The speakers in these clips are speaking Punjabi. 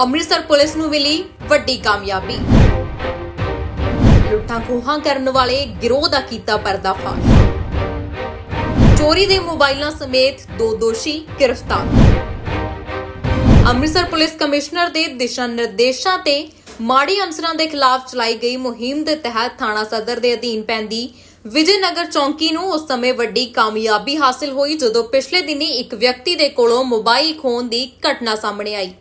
ਅੰਮ੍ਰਿਤਸਰ ਪੁਲਿਸ ਨੂੰ ਮਿਲੀ ਵੱਡੀ ਕਾਮਯਾਬੀ। ਲੁੱਟਾਂ ਖੋਹਾਂ ਕਰਨ ਵਾਲੇ ਗਿਰੋਹ ਦਾ ਕੀਤਾ ਪਰਦਾਫਾਸ਼। ਚੋਰੀ ਦੇ ਮੋਬਾਈਲਾਂ ਸਮੇਤ ਦੋ ਦੋਸ਼ੀ ਗ੍ਰਿਫਤਾਰ। ਅੰਮ੍ਰਿਤਸਰ ਪੁਲਿਸ ਕਮਿਸ਼ਨਰ ਦੇ ਦਿਸ਼ਾ ਨਿਰਦੇਸ਼ਾਂ ਤੇ ਮਾੜੀ ਅਨਸਰਾਂ ਦੇ ਖਿਲਾਫ ਚਲਾਈ ਗਈ ਮੁਹਿੰਮ ਦੇ ਤਹਿਤ ਥਾਣਾ ਸਦਰ ਦੇ ਅਧੀਨ ਪੈਂਦੀ ਵਿਜੇ ਨਗਰ ਚੌਂਕੀ ਨੂੰ ਉਸ ਸਮੇਂ ਵੱਡੀ ਕਾਮਯਾਬੀ ਹਾਸਲ ਹੋਈ ਜਦੋਂ ਪਿਛਲੇ ਦਿਨੀ ਇੱਕ ਵਿਅਕਤੀ ਦੇ ਕੋਲੋਂ ਮੋਬਾਈਲ ਖੋਣ ਦੀ ਘਟਨਾ ਸਾਹਮਣੇ ਆਈ।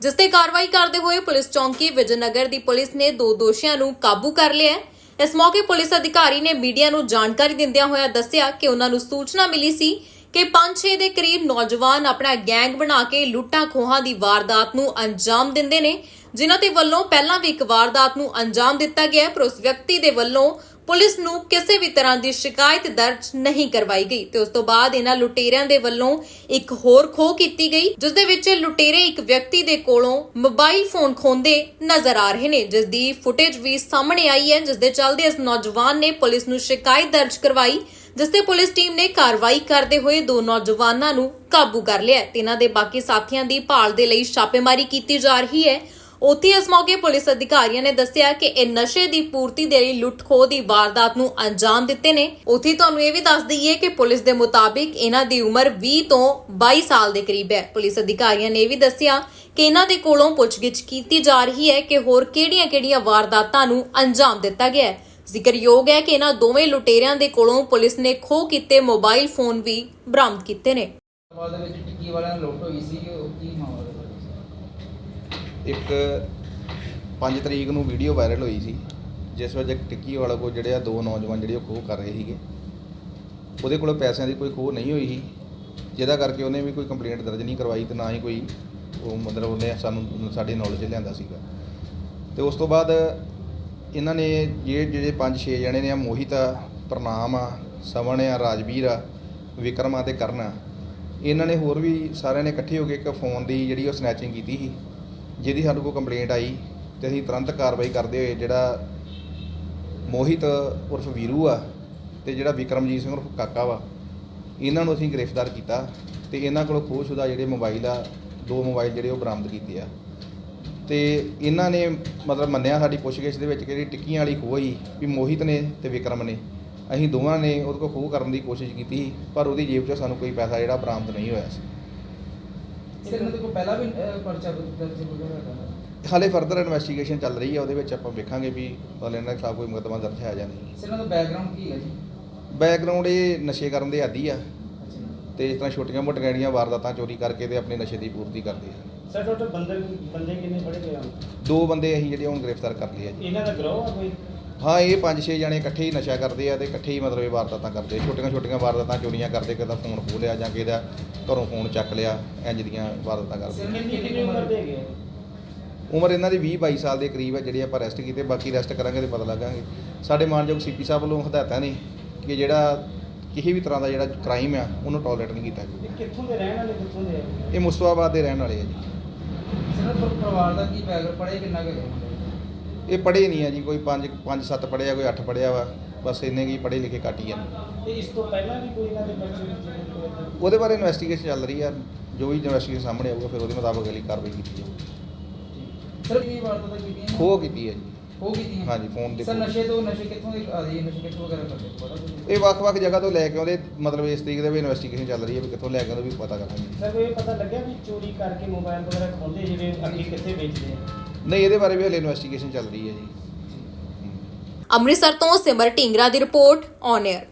ਜਿਸ ਤੇ ਕਾਰਵਾਈ ਕਰਦੇ ਹੋਏ ਪੁਲਿਸ ਚੌਂਕੀ ਵਿਜੇ ਦੀ ਪੁਲਿਸ ਨੇ ਦੋ ਦੋਸ਼ੀਆਂ ਨੂੰ ਕਾਬੂ ਕਰ ਲਿਆ ਹੈ। ਇਸ ਮੌਕੇ ਪੁਲਿਸ ਅਧਿਕਾਰੀ ਨੇ ਮੀਡੀਆ ਨੂੰ ਜਾਣਕਾਰੀ ਦਿੰਦਿਆਂ ਹੋਇਆ ਦੱਸਿਆ ਕਿ ਉਹਨਾਂ ਨੂੰ ਸੂਚਨਾ ਮਿਲੀ ਸੀ ਕਿ 5-6 ਦੇ ਕਰੀਬ ਨੌਜਵਾਨ ਆਪਣਾ ਗੈਂਗ ਬਣਾ ਕੇ ਲੁੱਟਾਂ ਖੋਹਾਂ ਦੀ ਵਾਰਦਾਤ ਨੂੰ ਅੰਜਾਮ ਦਿੰਦੇ ਨੇ, ਜਿਨ੍ਹਾਂ ਦੇ ਵੱਲੋਂ ਪਹਿਲਾਂ ਵੀ ਇੱਕ ਵਾਰਦਾਤ ਨੂੰ ਅੰਜਾਮ ਦਿੱਤਾ ਗਿਆ ਪਰ ਉਸ ਵਿਅਕਤੀ ਦੇ ਵੱਲੋਂ ਪੁਲਿਸ ਨੂੰ ਕਿਸੇ ਵੀ ਤਰ੍ਹਾਂ ਦੀ ਸ਼ਿਕਾਇਤ ਦਰਜ ਨਹੀਂ ਕਰਵਾਈ ਗਈ ਤੇ ਉਸ ਤੋਂ ਬਾਅਦ ਇਹਨਾਂ ਲੁਟੇਰਿਆਂ ਦੇ ਵੱਲੋਂ ਇੱਕ ਹੋਰ ਖੋਹ ਕੀਤੀ ਗਈ, ਜਿਸ ਦੇ ਵਿੱਚ ਲੁਟੇਰੇ ਇੱਕ ਵਿਅਕਤੀ ਦੇ ਕੋਲੋਂ ਮੋਬਾਈਲ ਫੋਨ ਖੋਂਦੇ ਨਜ਼ਰ ਆ ਰਹੇ ਨੇ। ਜਿਸ ਦੀ ਫੁਟੇਜ ਵੀ ਸਾਹਮਣੇ ਆਈ ਹੈ, ਜਿਸ ਦੇ ਚੱਲਦੇ ਇਸ ਨੌਜਵਾਨ ਨੇ ਪੁਲਿਸ ਨੂੰ ਸ਼ਿਕਾਇਤ ਦਰਜ ਕਰਵਾਈ, ਜਿਸ ਤੇ ਪੁਲਿਸ ਟੀਮ ਨੇ ਕਾਰਵਾਈ ਕਰਦੇ ਹੋਏ ਦੋ ਨੌਜਵਾਨਾਂ ਨੂੰ ਕਾਬੂ ਕਰ ਲਿਆ ਤੇ ਇਹਨਾਂ ਦੇ ਬਾਕੀ ਸਾਥੀਆਂ ਦੀ ਭਾਲ ਦੇ ਲਈ ਛਾਪੇਮਾਰੀ ਕੀਤੀ ਜਾ ਰਹੀ ਹੈ। ਉੱਥੇ ਇਸ ਮੌਕੇ ਪੁਲਿਸ ਅਧਿਕਾਰੀਆਂ ਨੇ ਦੱਸਿਆ ਕਿ ਇਹ ਨਸ਼ੇ ਦੀ ਪੂਰਤੀ ਦੇ ਲਈ ਲੁੱਟ-ਖੋਹ ਦੀ ਵਾਰਦਾਤ ਨੂੰ ਅੰਜਾਮ ਦਿੱਤੇ ਨੇ। ਉੱਥੇ ਤੁਹਾਨੂੰ ਇਹ ਵੀ ਦੱਸ ਦਈਏ ਕਿ ਪੁਲਿਸ ਦੇ ਮੁਤਾਬਿਕ ਇਹਨਾਂ ਦੀ ਉਮਰ 20 ਤੋਂ 22 ਸਾਲ ਦੇ ਕਰੀਬ ਹੈ। ਪੁਲਿਸ ਅਧਿਕਾਰੀਆਂ ਨੇ ਇਹ ਵੀ ਦੱਸਿਆ ਕਿ ਇਹਨਾਂ ਦੇ ਕੋਲੋਂ ਪੁੱਛਗਿੱਛ ਕੀਤੀ ਜਾ ਰਹੀ ਹੈ ਕਿ ਹੋਰ ਕਿਹੜੀਆਂ-ਕਿਹੜੀਆਂ ਵਾਰਦਾਤਾਂ ਨੂੰ ਅੰਜਾਮ ਦਿੱਤਾ ਗਿਆ ਹੈ। ਜ਼ਿਕਰਯੋਗ ਹੈ ਕਿ ਇਹਨਾਂ ਦੋਵੇਂ ਲੁਟੇਰਿਆਂ ਦੇ ਕੋਲੋਂ ਪੁਲਿਸ ਨੇ ਖੋਹ ਕੀਤੇ, ਮੋਬਾਈਲ ਫੋਨ ਵੀ ਬਰਾਮਦ ਕੀਤੇ ਨੇ। ਬਾਅਦ ਵਿੱਚ ਟਿੱਕੀ ਵਾਲਿਆਂ ਨਾਲ ਲੁੱਟ ਹੋਈ ਸੀ, ਉਹ ਕੀ ਮਾਮਲਾ? ਇੱਕ 5 ਤਰੀਕ ਨੂੰ ਵੀਡੀਓ ਵਾਇਰਲ ਹੋਈ ਸੀ, ਜਿਸ ਵਿੱਚ ਇੱਕ ਟਿੱਕੀ ਵਾਲਾ ਕੋ ਜਿਹੜੇ ਆ ਦੋ ਨੌਜਵਾਨ ਜਿਹੜੇ ਉਹ ਖੋਹ ਕਰ ਰਹੇ ਸੀਗੇ। ਉਹਦੇ ਕੋਲ ਪੈਸਿਆਂ ਦੀ ਕੋਈ ਖੋਹ ਨਹੀਂ ਹੋਈ ਸੀ। ਜਿਹਦਾ ਕਰਕੇ ਉਹਨੇ ਵੀ ਕੋਈ ਕੰਪਲੇਂਟ ਦਰਜ ਨਹੀਂ ਕਰਵਾਈ ਤੇ ਨਾ ਹੀ ਕੋਈ ਉਹ ਮਤਲਬ ਉਹਨੇ ਸਾਨੂੰ ਸਾਡੇ ਨੌਲੇਜ ਲਿਆਂਦਾ ਸੀਗਾ। ਤੇ ਉਸ ਤੋਂ ਬਾਅਦ ਇਹਨਾਂ ਨੇ ਇਹ ਜਿਹੜੇ 5-6 ਜਣੇ ਨੇ ਆ, ਮੋਹਿਤ ਆ, ਪ੍ਰਣਾਮ ਆ, ਸਵਣ ਆ, ਰਾਜਵੀਰ ਆ, ਵਿਕਰਮ ਆ ਤੇ ਕਰਨ ਆ, ਇਹਨਾਂ ਨੇ ਹੋਰ ਵੀ ਸਾਰਿਆਂ ਨੇ ਇਕੱਠੇ ਹੋ ਕੇ ਇੱਕ ਫੋਨ ਦੀ ਜਿਹੜੀ ਉਹ ਸਨੈਚਿੰਗ ਕੀਤੀ ਸੀ। ਜਿਹਦੀ ਸਾਡੇ ਕੋਲ ਕੰਪਲੇਂਟ ਆਈ ਤੇ ਅਸੀਂ ਤੁਰੰਤ ਕਾਰਵਾਈ ਕਰਦੇ ਹੋਏ ਜਿਹੜਾ ਮੋਹਿਤ ਉਰਫ ਵੀਰੂ ਆ ਤੇ ਜਿਹੜਾ ਵਿਕਰਮਜੀਤ ਸਿੰਘ ਉਰਫ ਕਾਕਾ ਵਾ, ਇਹਨਾਂ ਨੂੰ ਅਸੀਂ ਗ੍ਰਿਫਤਾਰ ਕੀਤਾ ਤੇ ਇਹਨਾਂ ਕੋਲੋਂ ਖੋਹਸ਼ੁਦਾ ਜਿਹੜੇ ਮੋਬਾਈਲ ਆ, ਦੋ ਮੋਬਾਈਲ ਜਿਹੜੇ ਉਹ ਬਰਾਮਦ ਕੀਤੇ ਆ। ਤੇ ਇਹਨਾਂ ਨੇ ਮਤਲਬ ਮੰਨਿਆ ਸਾਡੀ ਪੁੱਛਗਿੱਛ ਦੇ ਵਿੱਚ ਕਿ ਜਿਹੜੀ ਟਿੱਕੀਆਂ ਵਾਲੀ ਖੋਹ ਸੀ ਵੀ ਮੋਹਿਤ ਨੇ ਤੇ ਵਿਕਰਮ ਨੇ। ਅਸੀਂ ਦੋਵਾਂ ਨੇ ਉਹਦੇ ਕੋਲ ਖੋਹ ਕਰਨ ਦੀ ਕੋਸ਼ਿਸ਼ ਕੀਤੀ, ਪਰ ਉਹਦੀ ਜੇਬ 'ਚੋਂ ਸਾਨੂੰ ਕੋਈ ਪੈਸਾ ਜਿਹੜਾ ਬਰਾਮਦ ਨਹੀਂ ਹੋਇਆ ਸੀ। ਸਰ ਇਹਨਾਂ ਦੇ ਕੋਲ ਪਹਿਲਾਂ ਵੀ ਅਹ, ਪਰਚਾ ਦਰਜ ਵਗੈਰਾ ਹੈਗਾ ਹਾਲੇ ਫਰਦਰ ਇਨਵੈਸਟੀਗੇਸ਼ਨ ਚੱਲ ਰਹੀ ਹੈ ਉਹਦੇ ਵਿੱਚ ਆਪਾਂ ਵੇਖਾਂਗੇ ਵੀ ਮਤਲਬ ਇਹਨਾਂ ਦੇ ਖਿਲਾਫ ਕੋਈ ਮੁਕੱਦਮਾ ਦਰਜ ਹੈ ਜਾਂ ਨਹੀਂ। ਸਰ ਇਹਨਾਂ ਦਾ ਬੈਕਗ੍ਰਾਉਂਡ ਕੀ ਹੈ ਜੀ? ਬੈਕਗ੍ਰਾਉਂਡ ਇਹ ਨਸ਼ੇ ਕਰਨ ਦੇ ਆਦੀ ਆ। ਤੇ ਇਸ ਤਰ੍ਹਾਂ ਛੋਟੀਆਂ ਮੋਟੀਆਂ ਜਿਹੜੀਆਂ ਵਾਰਦਾਤਾਂ ਚੋਰੀ ਕਰਕੇ ਤੇ ਆਪਣੇ ਨਸ਼ੇ ਦੀ ਪੂਰਤੀ ਕਰਦੇ ਆ। ਸਰ ਟੋਟਲ ਬੰਦੇ ਬੰਦੇ ਕਿੰਨੇ ਫੜੇ ਗਏ ਹਨ ਦੋ ਬੰਦੇ ਅਸੀਂ ਜਿਹੜੇ ਹੁਣ ਗ੍ਰਿਫਤਾਰ ਕਰ ਲਏ ਆ ਜੀ। ਇਹਨਾਂ ਦਾ ਗਰੋਹ ਆ ਕੋਈ? ਹਾਂ ਇਹ ਪੰਜ ਛੇ ਜਣੇ ਇਕੱਠੇ ਹੀ ਨਸ਼ਾ ਕਰਦੇ ਆ ਤੇ ਇਕੱਠੇ ਹੀ ਮਤਲਬ ਇਹ ਵਾਰਦਾਤਾਂ ਕਰਦੇ ਛੋਟੀਆਂ ਛੋਟੀਆਂ ਵਾਰਦਾਤਾਂ ਚੋਰੀਆਂ ਕਰਦੇ ਕਿਸੇ ਦਾ ਫੋਨ ਖੋਹ ਲਿਆ ਜਾਂ ਕਿਸੇ ਦਾ ਘਰੋਂ ਫੋਨ ਚੱਕ ਲਿਆ ਇੰਜ ਦੀਆਂ ਵਾਰਦਾਤਾਂ ਕਰਦੇ ਉਮਰ ਇਹਨਾਂ ਦੀ 20 22 ਸਾਲ ਦੇ ਕਰੀਬ ਹੈ ਜਿਹੜੇ ਆਪਾਂ ਅਰੈਸਟ ਕੀਤੇ ਬਾਕੀ ਅਰੈਸਟ ਕਰਾਂਗੇ ਤੇ ਪਤਾ ਲੱਗਾਂਗੇ। ਸਾਡੇ ਮਾਨਯੋਗ ਸੀਪੀ ਸਾਹਿਬ ਵੱਲੋਂ ਹਦਾਇਤਾਂ ਨੇ ਕਿ ਜਿਹੜਾ ਕਿਸੇ ਵੀ ਤਰ੍ਹਾਂ ਦਾ ਜਿਹੜਾ ਕ੍ਰਾਈਮ ਆ ਉਹਨੂੰ ਟੋਲਰੇਟ ਨਹੀਂ ਕੀਤਾ ਜਾਊਗਾ ਇਹ ਕਿੱਥੋਂ ਦੇ ਰਹਿਣ ਵਾਲੇ ਕਿੱਥੋਂ ਦੇ ਆ? ਇਹ ਮੁਸਤਫਾਬਾਦ ਦੇ ਰਹਿਣ ਵਾਲੇ ਆ ਜੀ। ਸਰ ਇਹਨਾਂ ਦਾ ਪਰਿਵਾਰ ਦਾ ਕੀ ਬੈਕਗ੍ਰਾਉਂਡ ਪੜ੍ਹੇ ਕਿੰਨਾ ਕੁ ਇਹ ਪੜ੍ਹੇ ਨਹੀਂ ਆ ਜੀ ਕੋਈ 5 5 7 ਪੜ੍ਹਿਆ ਕੋਈ 8 ਪੜ੍ਹਿਆ ਵਾ ਬਸ ਇੰਨੇ ਕੀ ਪੜ੍ਹੇ ਲਿਖੇ ਘੱਟ ਹੀ ਆ। ਤੇ ਇਸ ਤੋਂ ਪਹਿਲਾਂ ਵੀ ਕੋਈ ਇਹਨਾਂ ਦੇ ਬੱਚੇ ਉਹਦੇ ਬਾਰੇ ਇਨਵੈਸਟੀਗੇਸ਼ਨ ਚੱਲ ਰਹੀ ਆ ਜੋ ਵੀ ਇਨਵੈਸਟੀਗੇਸ਼ਨ ਸਾਹਮਣੇ ਆਊਗਾ ਫਿਰ ਉਹਦੇ ਮੁਤਾਬਕ ਅਗਲੀ ਕਾਰਵਾਈ ਕੀਤੀ ਜਾਊਗੀ ਸਰ ਕੀ ਵਾਰਦਾਤਾਂ ਕੀਤੀਆਂ ਖੋਹ ਕੀਤੀ ਹੈ ਜੀ। ਹੋ ਕੀਤੀਆਂ ਹਾਂਜੀ, ਫੋਨ ਦੇ ਸਰ। ਨਸ਼ੇ ਤੋਂ ਨਸ਼ੇ ਕਿੱਥੋਂ ਦੇ ਆ ਰਹੀ ਹੈ ਨਸ਼ੇ ਕਿੱਥੋਂ ਵਗੈਰਾ ਕਰਦੇ? ਇਹ ਵੱਖ-ਵੱਖ ਜਗ੍ਹਾ ਤੋਂ ਲੈ ਕੇ ਆਉਂਦੇ ਮਤਲਬ ਇਸ ਤਰੀਕੇ ਦੇ ਵੀ ਇਨਵੈਸਟੀਗੇਸ਼ਨ ਚੱਲ ਰਹੀ ਹੈ ਵੀ ਕਿੱਥੋਂ ਲੈ ਕੇ ਆਉਂਦੇ ਵੀ ਪਤਾ ਕਰਾਂਗੇ ਸਰ ਕੋਈ ਇਹ ਪਤਾ ਲੱਗਿਆ ਵੀ ਚੋਰੀ ਕਰਕੇ ਮੋਬਾਈਲ ਵਗੈਰਾ ਖੋਂਦੇ ਜਿਹੜੇ ਅੱਗੇ ਕਿੱਥੇ ਵੇਚਦੇ ਆ? ਨਹੀਂ, ਇਹਦੇ ਬਾਰੇ ਵੀ ਹਲੇ ਇਨਵੈਸਟੀਗੇਸ਼ਨ ਚੱਲ ਰਹੀ ਹੈ ਜੀ। ਅੰਮ੍ਰਿਤਸਰ ਤੋਂ ਸਿਮਰ ਢਿੰਗਰਾ ਦੀ ਰਿਪੋਰਟ ਔਨ 에ਅਰ